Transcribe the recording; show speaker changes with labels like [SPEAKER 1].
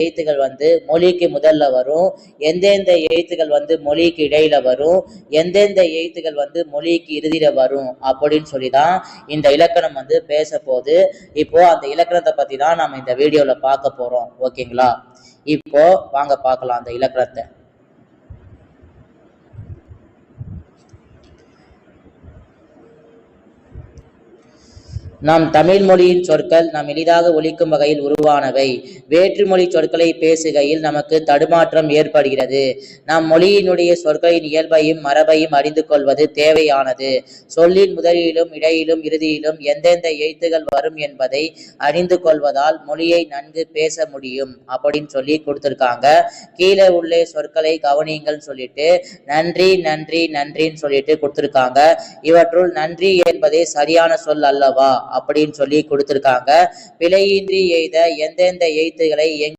[SPEAKER 1] எழுத்துகள் வந்து மொழிக்கு முதல்ல வரும். எந்தெந்த எழுத்துகள் வந்து மொழிக்கு இடையில வரும். எந்தெந்த எழுத்துகள் வந்து மொழிக்கு இறுதியில வரும் அப்படின்னு சொல்லி தான் இந்த இலக்கணம் வந்து பேச போகுது இப்போ அந்த இலக்கணத்தை பத்தி தான் நம்ம இந்த வீடியோல பார்க்க போறோம். ஓகேங்களா? இப்போ வாங்க பார்க்கலாம் அந்த இலக்கணத்தை. நம் தமிழ் மொழியின் சொற்கள் நாம் எளிதாக ஒலிக்கும் வகையில் உருவானவை. வேற்றுமொழி சொற்களை பேசுகையில் நமக்கு தடுமாற்றம் ஏற்படுகிறது. நம் மொழியினுடைய சொற்களின் இயல்பையும் மரபையும் அறிந்து கொள்வது தேவையானது. சொல்லின் முதலிலும் இடையிலும் இறுதியிலும் எந்தெந்த எழுத்துகள் வரும் என்பதை அறிந்து கொள்வதால் மொழியை நன்கு பேச முடியும் அப்படின்னு சொல்லி கொடுத்துருக்காங்க. கீழே உள்ள சொற்களை கவனியுங்கள் சொல்லிட்டு நன்றி நன்றி நன்றின்னு சொல்லிட்டு கொடுத்துருக்காங்க. இவற்றுள் நன்றி என்பதே சரியான சொல் அல்லவா? அப்படின்னு சொல்லி கொடுத்திருக்காங்க. பிழையின்றி எய்த எந்தெந்த எய்த்துகளை எங்